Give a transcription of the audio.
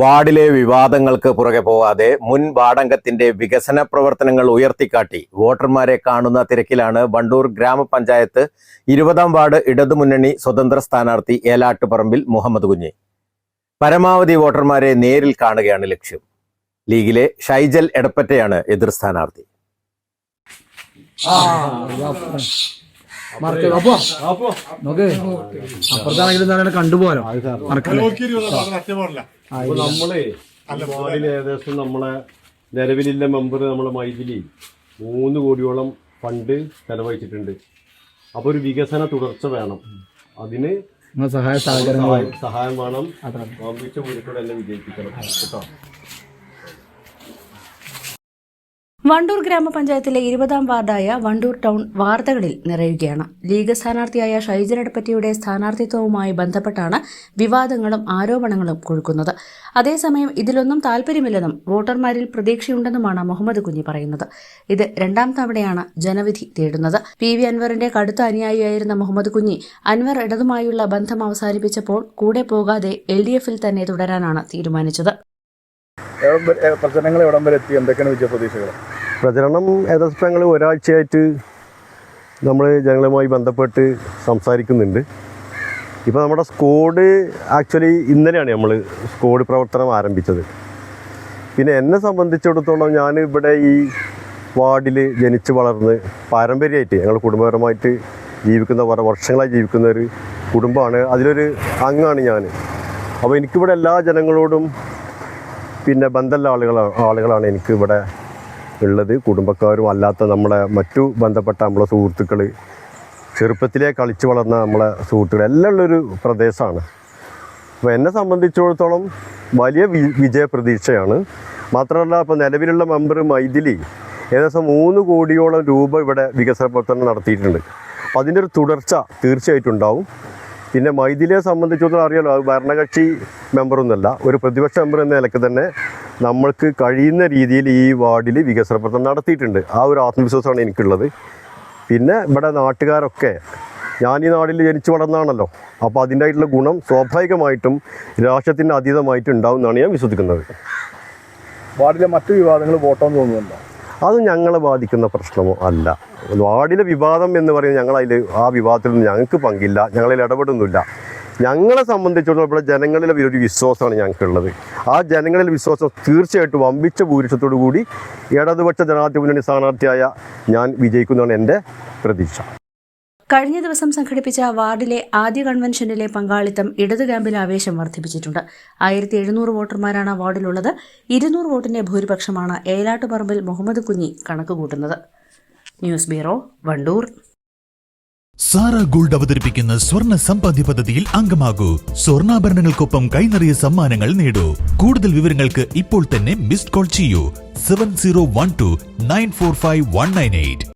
വാർഡിലെ വിവാദങ്ങൾക്ക് പുറകെ പോവാതെ മുൻ വാർഡംഗത്തിന്റെ വികസന പ്രവർത്തനങ്ങൾ ഉയർത്തിക്കാട്ടി. വോട്ടർമാരെ കാണുന്ന തിരക്കിലാണ് വണ്ടൂർ ഗ്രാമപഞ്ചായത്ത് ഇരുപതാം വാർഡ് ഇടതുമുന്നണി സ്വതന്ത്ര സ്ഥാനാർത്ഥി ഏലാട്ടുപറമ്പിൽ മുഹമ്മദ് കുഞ്ഞി. പരമാവധി വോട്ടർമാരെ നേരിൽ കാണുകയാണ് ലക്ഷ്യം. ലീഗിലെ ഷൈജൽ എടപ്പറ്റയാണ് എതിർ സ്ഥാനാർത്ഥി. മറക്ക അപ്പൊ നോക്ക്. അപ്പുറത്താണെങ്കിലും എന്താണ് കണ്ടുപോലോ മറക്കല്ലേ നമ്മളെ വാർഡിൽ ഏകദേശം നമ്മളെ നിലവിലുള്ള മെമ്പർ നമ്മളെ മൈഥിലി മൂന്ന് കോടിയോളം ഫണ്ട് ചെലവഴിച്ചിട്ടുണ്ട്. അപ്പൊ ഒരു വികസന തുടർച്ച വേണം. അതിന് സഹായ സഹായം- വേണം. വീട്ടിലൂടെ എല്ലാം വിജയിപ്പിക്കണം. കേട്ടോ? വണ്ടൂർ ഗ്രാമപഞ്ചായത്തിലെ ഇരുപതാം വാർഡായ വണ്ടൂർ ടൗൺ വാർത്തകളിൽ നിറയുകയാണ്. ലീഗ് സ്ഥാനാർത്ഥിയായ ഷൈജൻ അടപ്പറ്റിയുടെ സ്ഥാനാർത്ഥിത്വവുമായി ബന്ധപ്പെട്ടാണ് വിവാദങ്ങളും ആരോപണങ്ങളും കൊഴുക്കുന്നത്. അതേസമയം ഇതിലൊന്നും താൽപര്യമില്ലെന്നും വോട്ടർമാരിൽ പ്രതീക്ഷയുണ്ടെന്നുമാണ് മുഹമ്മദ് കുഞ്ഞി പറയുന്നത്. ഇത് രണ്ടാം തവണയാണ് ജനവിധി തേടുന്നത്. പി വി അൻവറിന്റെ കടുത്ത അനുയായിയായിരുന്ന മുഹമ്മദ് കുഞ്ഞി അൻവർ ഇടതുമായുള്ള ബന്ധം അവസാനിപ്പിച്ചപ്പോൾ കൂടെ പോകാതെ എൽ ഡി എഫിൽ തന്നെ തുടരാനാണ് തീരുമാനിച്ചത്. പ്രചരണങ്ങൾ എവിടം വരെ എത്തി? എന്തൊക്കെയാണ് വിജയ പ്രതീക്ഷകൾ പ്രചരണം ഏകദേശം ഞങ്ങൾ ഒരാഴ്ചയായിട്ട് നമ്മൾ ജനങ്ങളുമായി ബന്ധപ്പെട്ട് സംസാരിക്കുന്നുണ്ട്. ഇപ്പോൾ നമ്മുടെ സ്കോഡ് ആക്ച്വലി ഇന്നലെയാണ് നമ്മൾ സ്കോഡ് പ്രവർത്തനം ആരംഭിച്ചത്. പിന്നെ എന്നെ സംബന്ധിച്ചിടത്തോളം ഞാൻ ഇവിടെ ഈ വാർഡിൽ ജനിച്ച് വളർന്ന് പാരമ്പര്യമായിട്ട് ഞങ്ങൾ കുടുംബപരമായിട്ട് ജീവിക്കുന്ന വർഷങ്ങളായി ജീവിക്കുന്ന ഒരു കുടുംബമാണ്. അതിലൊരു അംഗമാണ് ഞാൻ അപ്പോൾ എനിക്കിവിടെ എല്ലാ ജനങ്ങളോടും പിന്നെ ബന്ധമുള്ള ആളുകളാണ് ആളുകളാണ് എനിക്ക് ഇവിടെ ഉള്ളത് കുടുംബക്കാരും അല്ലാത്ത നമ്മളെ മറ്റു ബന്ധപ്പെട്ട നമ്മളെ സുഹൃത്തുക്കൾ ചെറുപ്പത്തിലേ കളിച്ചു വളർന്ന നമ്മളെ സുഹൃത്തുക്കൾ എല്ലാം ഉള്ളൊരു പ്രദേശമാണ്. അപ്പോൾ എന്നെ സംബന്ധിച്ചിടത്തോളം വലിയ വി വിജയ പ്രതീക്ഷയാണ് മാത്രമല്ല ഇപ്പോൾ നിലവിലുള്ള മെമ്പർ മൈഥിലി ഏകദേശം മൂന്ന് കോടിയോളം രൂപ ഇവിടെ വികസന പ്രവർത്തനം നടത്തിയിട്ടുണ്ട്. അപ്പോൾ അതിന്റെ ഒരു തുടർച്ച തീർച്ചയായിട്ടും ഉണ്ടാവും. പിന്നെ മൈഥിലിയെ സംബന്ധിച്ചിടത്തോളം അറിയാലോ അത് ഭരണകക്ഷി മെമ്പറൊന്നുമല്ല ഒരു പ്രതിപക്ഷ മെമ്പർ എന്ന നിലയ്ക്ക് തന്നെ നമ്മൾക്ക് കഴിയുന്ന രീതിയിൽ ഈ വാർഡിൽ വികസന പ്രവർത്തനം നടത്തിയിട്ടുണ്ട്. ആ ഒരു ആത്മവിശ്വാസമാണ് എനിക്കുള്ളത്. പിന്നെ ഇവിടെ നാട്ടുകാരൊക്കെ ഞാൻ ഈ നാടിൽ ജനിച്ചു വളർന്നാണല്ലോ അപ്പോൾ അതിന്റെ ആയിട്ടുള്ള ഗുണം സ്വാഭാവികമായിട്ടും രാഷ്ട്രത്തിന്റെ അതീതമായിട്ടുണ്ടാവും എന്നാണ് ഞാൻ വിശ്വസിക്കുന്നത്. വാർഡിലെ മറ്റു വിവാദങ്ങൾ വോട്ടോ തോന്നുന്നുണ്ടോ? അത് ഞങ്ങളെ ബാധിക്കുന്ന പ്രശ്നമോ അല്ല. വാർഡിലെ വിവാദം എന്ന് പറയുന്നത് ഞങ്ങളതിൽ ആ വിവാദത്തിലൊന്നും ഞങ്ങൾക്ക് പങ്കില്ല ഞങ്ങളിൽ ഇടപെടുന്നില്ല ഞങ്ങളെ സംബന്ധിച്ചിടത്തോളം ഇവിടെ ജനങ്ങളിലെ ഒരു വിശ്വാസമാണ് ഞങ്ങൾക്കുള്ളത്. ആ ജനങ്ങളിലെ വിശ്വാസം തീർച്ചയായിട്ടും വമ്പിച്ച ഭൂരിഷത്തോടു കൂടി ഇടതുപക്ഷ ജനാധിപത്യ മുന്നണി സ്ഥാനാർത്ഥിയായ ഞാൻ വിജയിക്കുന്നതാണ് എന്റെ പ്രതീക്ഷ. കഴിഞ്ഞ ദിവസം സംഘടിപ്പിച്ച വാർഡിലെ ആദ്യ കൺവെൻഷനിലെ പങ്കാളിത്തം ഇടതു ക്യാമ്പിൽ ആവേശം വർദ്ധിപ്പിച്ചിട്ടുണ്ട്. ആയിരത്തി എഴുന്നൂറ് വോട്ടർമാരാണ് വാർഡിലുള്ളത്. ഇരുന്നൂറ് വോട്ടിന്റെ ഭൂരിപക്ഷമാണ് ഏലാട്ടുപറമ്പിൽ മുഹമ്മദ് കുഞ്ഞി കണക്കുകൂട്ടുന്നത്. News bureau Wandoor. Sara gold അവതരിപ്പിക്കുന്ന സ്വർണ സമ്പാദ്യ പദ്ധതിയിൽ അംഗമാകൂ. സ്വർണാഭരണങ്ങൾക്കൊപ്പം കൈനിറിയ സമ്മാനങ്ങൾ നേടൂ. കൂടുതൽ വിവരങ്ങൾക്ക് ഇപ്പോൾ തന്നെ മിസ്ഡ് കോൾ ചെയ്യൂ. Seven zero one two nine four five one nine eight.